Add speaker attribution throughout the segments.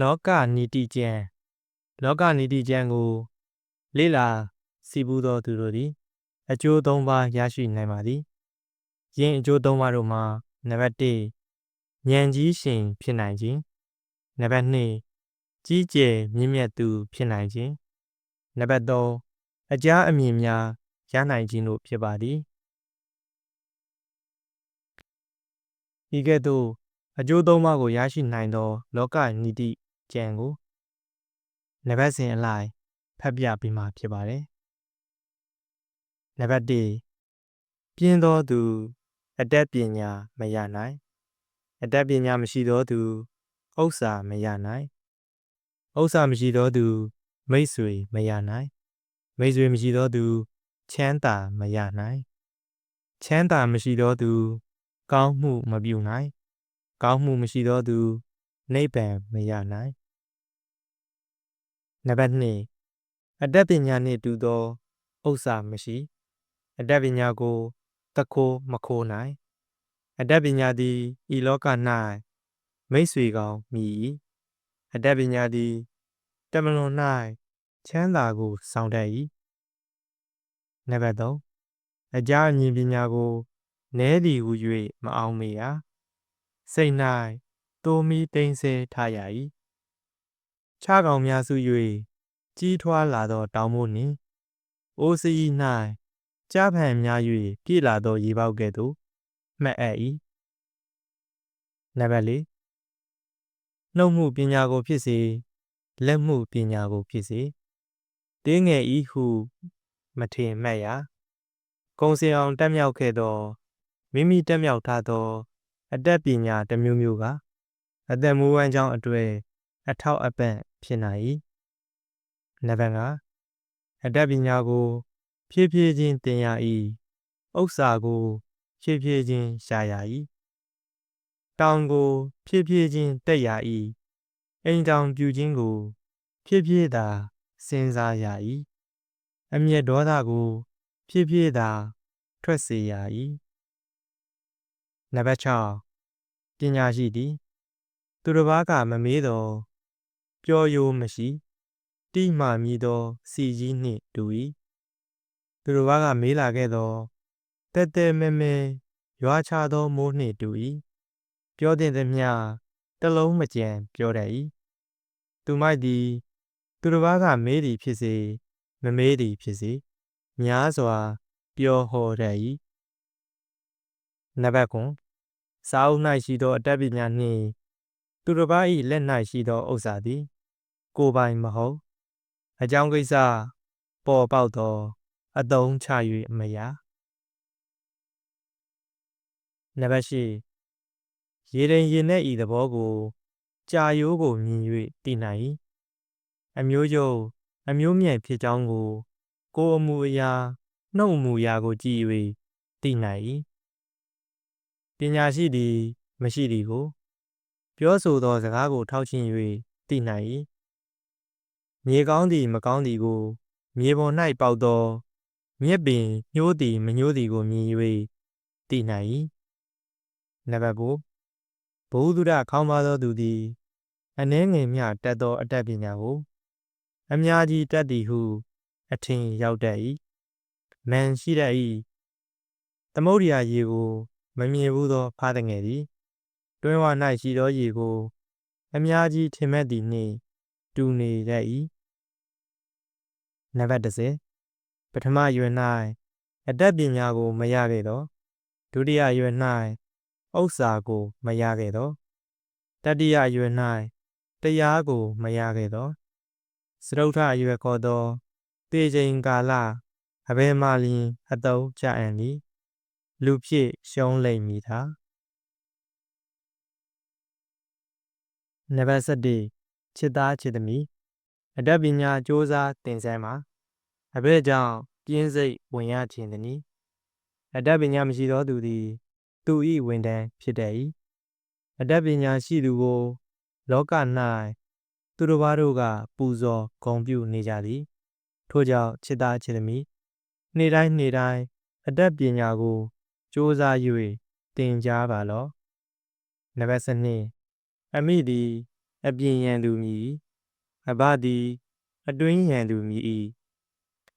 Speaker 1: လောကနီတိကျမ်းလောကနီတိကျမ်းကို လေ့လာစီပူးသောသူတို့သည်အကျိုး၃ပါးရရှိနိုင်ပါသည်ယင်းအကျိုး၃ပါးတို့မှာနံပါတ်၁ဉာဏ်ကြီးရှင်ဖြစ်နိုင်ခြင်းနံပါတ်2ကြီးကျယ်မြင့်မြတ်သူဖြစ်နိုင်ခြင်းနံပါတ်3အကြအမြင်များရနိုင်ခြင်းတို့ဖြစ်ပါသည်ဤကဲ့သို့အကျိုးသုံးပါးကိုရရှိနိုင်သော လောကနီတိ ကျမ်းကိုနံပါတ်စဉ်အလိုက်ဖတ်ပြပေးမှာဖြစ်ပါတယ်နံပါတ်1ပြင်းသောသူ အတတ်ပညာမရနိုင် အတတ်ပညာမရှိသောသူဥစ္စာမရနိုင်ဥစ္စာမရှိသောသူ မိတ်ဆွေမရနိုင် မိတ်ဆွေမရှိသောသူ ချမ်းသာမရနိုင်ချမ်းသာမရှိသောသူ ကောင်းမှုမပြုနိုင် ကောင်းမှုမရှိသောသူ နိဗ္ဗာန်မရနိုင်နံပါတ်2အတတ်ပညာနှင့်တူသောဥစ္စာမရှိ အတတ်ပညာကိုတခိုးမခိုးနိုင် အတတ်ပညာသည်ဤလောက၌မိတ်ဆွေကောင်းမြည်၏အတတ်ပညာသည်တမလွန်၌ချမ်းသာကိုဆောင်တတ်၏နံပါတ်3အကြအမြင်ပညာကိုနည်းသည်ဟု၍မအောင်မေရစိတ်၌ တိုးမီတိမ်ဆဲထားရ၏ခြားကောင်များစု၍ကြီးထွားလာသောတောင်မို့နှင့်အိုးစီ၌ကြားဖန်များ၍ပြည့်လာသောရေပေါက်ကဲ့သို့မှတ်အပ်၏နံပါတ်၄နှုတ်မှုပညာကိုဖြစ်စေလက်မှုပညာကိုဖြစ်စေတင်းငယ်ဤဟု မထင်မှတ်ရကုံစင်အောင်တက်မြောက်ခဲ့သောမိမိတက်မြောက်ထားသော အတတ်ပညာတစ်မျိုးမျိုးက အသက်မွေးဝမ်းကြောင်းအတွေ့အထောက်အပံ့ဖြစ်နိုင်၏နံပါတ်5အတတ်ပညာကို ဖြည်းဖြည်းချင်းသင်ရ၏ဥစ္စာကို ဖြည်းဖြည်းချင်းရှာရ၏တောင်ကို ဖြည်းဖြည်းချင်းတက်ရ၏အိမ်တောင်ပြူခြင်းကို ဖြည်းဖြည်းသာစဉ်းစားရ၏အမျက်ဒေါသကို ဖြည်းဖြည်းသာ ထွက်စေရ၏နံပါတ်6ပညာရှိသည် သူတစ်ပါးကမမေးတော့ပျော်ယိုမရှိတိမှမြည်သောစီကြီးနှင့်တူ၏သူတစ်ပါးကမေးလာခဲ့သောတဲတဲမဲမဲရွာချသောမိုးနှင့်တူ၏ပြောတဲ့သမျှတလုံးမကြံပြောတတ်၏သူမိုက်သည် သူတစ်ပါးကမေးသည်ဖြစ်စေမမေးသည်ဖြစ်စေများစွာ ပြောဟောတတ်၏နံပါတ်9စာအုပ်၌ရှိသောအတတ်ပညာနှင့် သူတစ်ပါး၏လက်၌ရှိသောဥစ္စာသည် ကိုယ်ပိုင်မဟုတ် အကြောင်းကိစ္စပေါ်ပေါက်သော အသုံးချ၍မရနံပါတ်၈ရေရင်ရင်တဲ့ဤသဘောကို ကြာရိုးကိုမြင်၍သိနိုင်၏အမျိုးယုံအမျိုးမြတ်ဖြစ်ကြောင်းကို ကိုယ်အမူအရာနှုတ်အမူအရာကိုကြည့်၍သိနိုင်၏ပညာရှိသည် မရှိသည်ကို ပြောဆိုသောစကားကိုထောက်ချင်း၍သိနိုင်၏မြေကောင်းသည်မကောင်းသည်ကို မြေပေါ်၌ပေါက်သောမြက်ပင်ညှိုးသည်မညှိုးသည်ကိုမြင်၍သိနိုင်၏နံပါတ်9ဘုဟုတုဒခေါင်းပါသောသူသည်အနှဲငယ်မျှတတ်သော အတတ်ပညာကိုအများကြီးတတ်သည်ဟု အထင်ရောက်တတ်၏မန်ရှိတတ်၏သမုဒ္ဒရာရေကို မမြင်ဘူးသော ဖားတငယ်သည် တွင်းဝ၌ရှိသောရေကို အများကြီးထင်မဲ့သည်နှင့်တူနေတတ်၏နံပါတ်30ပထမရွယ်၌အတတ်ပညာကို မရခဲ့သောဒုတိယရွယ်၌ဥစ္စာကို မရခဲ့သောတတိယရွယ်၌တရားကို မရခဲ့သောစရုထရွယ်ခေါ်သောတေချိန်ကာလအဘယ်မှလျင်အတုံးကြအံ့သည်လူဖြစ်ရှုံးလိမ့်မည်သာ နံပါတ်7ချစ်သားချစ်သမီးအတတ်ပညာစ조사သင်ဆိုင်မှာအဘဲကြောင့်ပြင်းစိတ်ဝင်ရခြင်းသည်အတတ်ပညာမရှိသောသူသည် သူ၏ဝန်တန်းဖြစ်တတ်၏အတတ်ပညာရှိသူကို လောက၌သူတို့ဘာတို့က ပူဇော်ဂုဏ်ပြုနေကြသည် ထို့ကြောင့်ချစ်သားချစ်သမီးနေ့တိုင်းနေ့တိုင်းအတတ်ပညာကိုစ조사၍သင်ကြားပါလော့နံပါတ်7 အမိသည် အပြင်ရန်သူမြည်အဘသည် အတွင်းရန်သူမြည်၏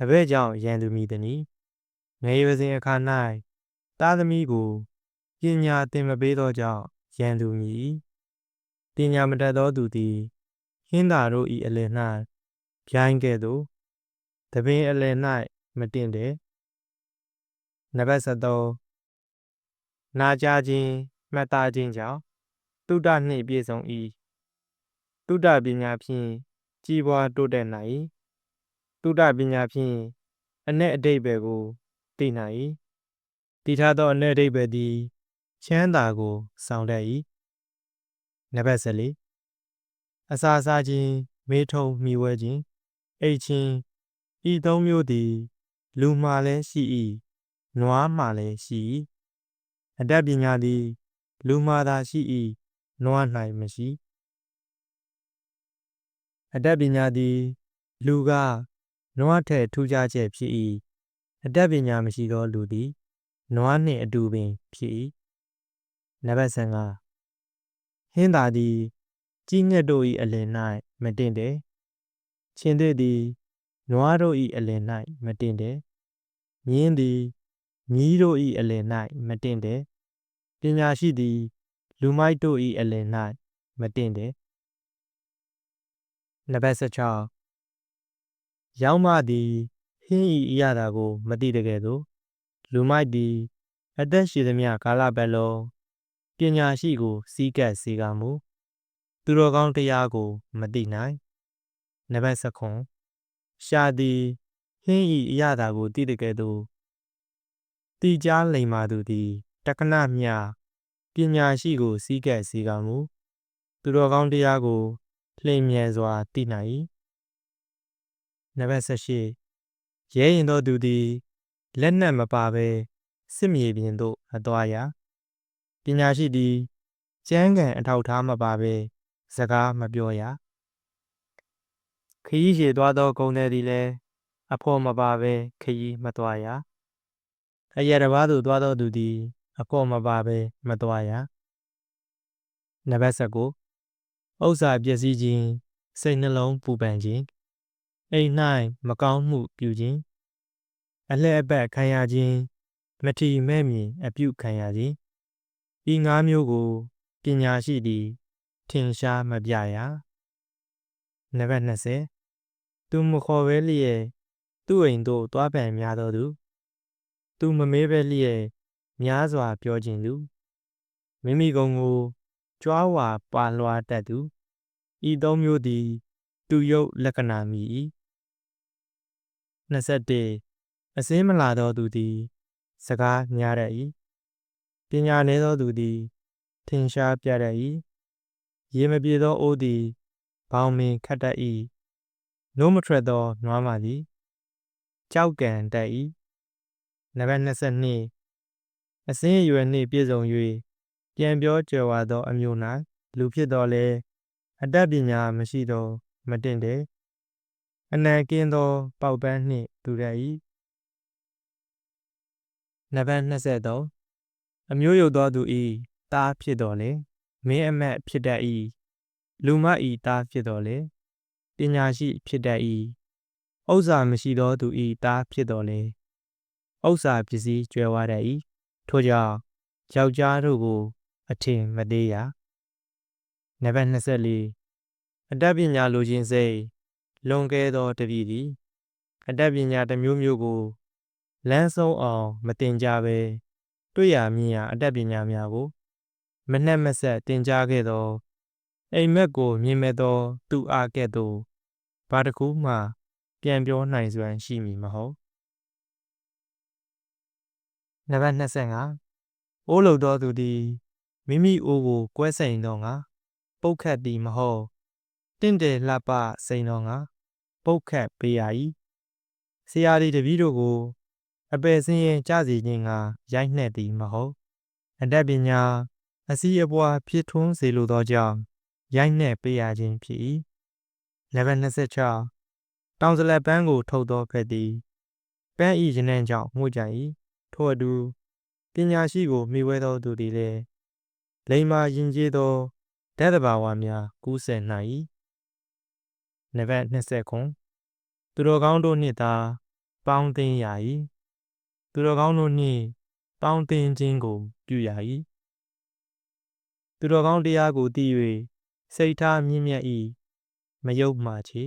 Speaker 1: အဘဲကြောင့်ရန်သူမြည်သည်။ငယ်ရွယ်စဉ်အခါ၌သားသမီးကိုပညာသင်မပေးသောကြောင့်ရန်သူမြည်။ပညာမတတ်သောသူသည်ဟင်းသာတို့၏အလယ်၌ပြိုင်းကဲ့သို့တပင်အလယ်၌မတင်တဲ့နံပါတ်73နာကြခြင်းမှတ်သားခြင်းကြောင့် တုဒ္ဒနှင့်ပြည့်စုံ၏တုဒ္ဒပညာဖြင့်ကြီးပွားတိုးတက်နိုင်၏တုဒ္ဒပညာဖြင့်အ내အတိတ်ပဲကိုသိနိုင်၏တည်ထားသောအ내အတိတ်ပဲသည်ချမ်းသာကိုဆောင်တတ်၏နံပါတ်14အစာစားခြင်းမေးထုံမိဝဲခြင်းအိတ်ချင်းဤသုံးမျိုးသည် လူမှလည်းရှိ၏နွားမှလည်းရှိ၏အတတ်ပညာသည် လူမှသာရှိ၏ နွား၌မရှိအတတ်ပညာသည် လူကနွားထက်ထူးခြားချက်ဖြစ်၏အတတ်ပညာမရှိသောလူသည်နွားနှင့်အတူပင်ဖြစ်၏နံပါတ်5ဟင်းသာသည်ကြီးငှက်တို့၏အလယ်၌မတင်တယ်ချင်းသည်သည်နွားတို့၏အလယ်၌မတင်တယ်မြင်းသည်မြီးတို့၏အလယ်၌မတင်တယ်ပညာရှိသည် လူမိုက်တို့၏အလယ်၌မတင်တယ်နံပါတ်16ရောင်းမသည်ဟင်းဤအရာတာကို မသိတကယ်သို့လူမိုက်သည် အသက်ရှိသမျှကာလပတ်လုံးပညာရှိကို စီးကပ်စေကမူသူတော်ကောင်းတရားကို မသိနိုင်နံပါတ်19ရှာသည်ဟင်းဤအရာတာကိုသိတကယ်သို့တိကြားလိမ်မာသူသည်တက္ကနမြ ပညာရှိကို စီးကပ်စေကမူသူတော်ကောင်းတရားကိုလျင်မြန်စွာသိနိုင်၏နံပါတ်18ရဲရင်သောသူသည်လက်နက်မပါဘဲစစ်မြေပြင်သို့အသွားရာပညာရှိသည်ကျမ်းဂန်အထောက်ထားမပါဘဲစကားမပြောရခရီးရှည်သွားသောဂုံသည်သည်လည်းအဖို့မပါဘဲခရီးမသွားရအရတဘာသို့သွားသောသူသည် အဖို့မပါဘဲမသွားရနံပါတ်19ဥစ္စာပျက်စီးခြင်းစိတ်နှလုံးပူပန်ခြင်းအိမ်၌မကောင်းမှုပြုခြင်းအလှည့်အပတ်ခံရခြင်းမထီမဲ့မြင်အပြုခံရခြင်းဤငါးမျိုးကိုပညာရှိသည်ထင်ရှားမပြရနံပါတ်20သူမခေါ်ပဲလျက်သူ့အိမ်သို့သွားပန်များသောသူသူမမေးပဲလျက် များစွာပြောခြင်းလူမိမိကုံကိုကြွားဝါပါလွှာတတ်သူဤသုံးမျိုးသည် သူယုတ်လက္ခဏာမီ၏21အစင်းမလာသောသူသည် စကားများတတ်၏ပညာနည်းသောသူသည် ထင်ရှားပြတတ်၏ရေမပြေသောအိုးသည်ဘောင်မင်ခတ်တတ်၏နိုးမထွက်သောနွားမသည်ကြောက်ကံတတ်၏နံပါတ်22 အစင်းအရွယ်နှင့်ပြည့်စုံ၍ပြန်ပြောကြွယ်ဝသော အမျိုး၌လူဖြစ်တော်လဲအတတ်ပညာမရှိသောမတင်တဲ့အနံကင်းသောပေါက်ပန်းနှင့်တူရ၏နံပါတ်23အမျိုးယုတ်သောသူ၏သားဖြစ်တော်လဲမင်းအမတ်ဖြစ်တတ်၏လူမ၏သားဖြစ်တော်လဲပညာရှိဖြစ်တတ်၏ဥစ္စာမရှိသောသူ၏သားဖြစ်တော်လဲဥစ္စာပစ္စည်းကျွဲဝတတ်၏ ထို့ကြောင့်ယောက်ျားတို့ကို အထင်မသေးရနံပါတ်24အတတ်ပညာလိုခြင်းစိတ်လွန်ကဲသောတပည့်သည်အတတ်ပညာတစ်မျိုးမျိုးကိုလမ်းဆုံးအောင်မတင်ကြဘဲတွေ့ရမြင်ရအတတ်ပညာများကို မနှက်မဆက်တင်ကြားခဲ့သောအိမ်မက်ကိုမြင်မဲ့သော သူအားကဲ့သို့ဘာတစ်ခုမှ ပြန်ပြောနိုင်စွမ်းရှိမည်မဟုတ် နံပါတ်25အိုးလုံသောသူသည်မိမိအိုးကိုကွဲစိန်သောငါပုတ်ခတ်သည်မဟုတ်တင့်တယ်လှပစိန်သောငါပုတ်ခတ်ပေးရ၏ဆရာသည်တပည့်တို့ကို အပယ်စင်းရင်ကြစီခြင်းကရိုက်နှက်သည်မဟုတ်အတတ်ပညာအစည်းအပွားဖြစ်ထွန်းစေလိုသောကြောင့်ရိုက်နှက်ပေးရခြင်းဖြစ်၏နံပါတ်26တောင်စလက်ပန်းကို ထုတ်သောဖက်သည်ပန်းဤရနံကြောင့်မှုကြ၏ ထို့အတူပညာရှိကိုမိဝဲသောသူသည်လည်းလိမ္မာယဉ်ကျေးသောဓာတ်တဘာဝများကူးစက်နိုင်၏နံပါတ်20ခွန်သူတော်ကောင်းတို့နှင့်သာပေါင်းသင်းရ၏သူတော်ကောင်းတို့နှင့်ပေါင်းသင်းခြင်းကိုပြုရ၏သူတော်ကောင်းတရားကိုသိ၍စိတ်ထားမြင့်မြတ်၏မယုတ်မှချေ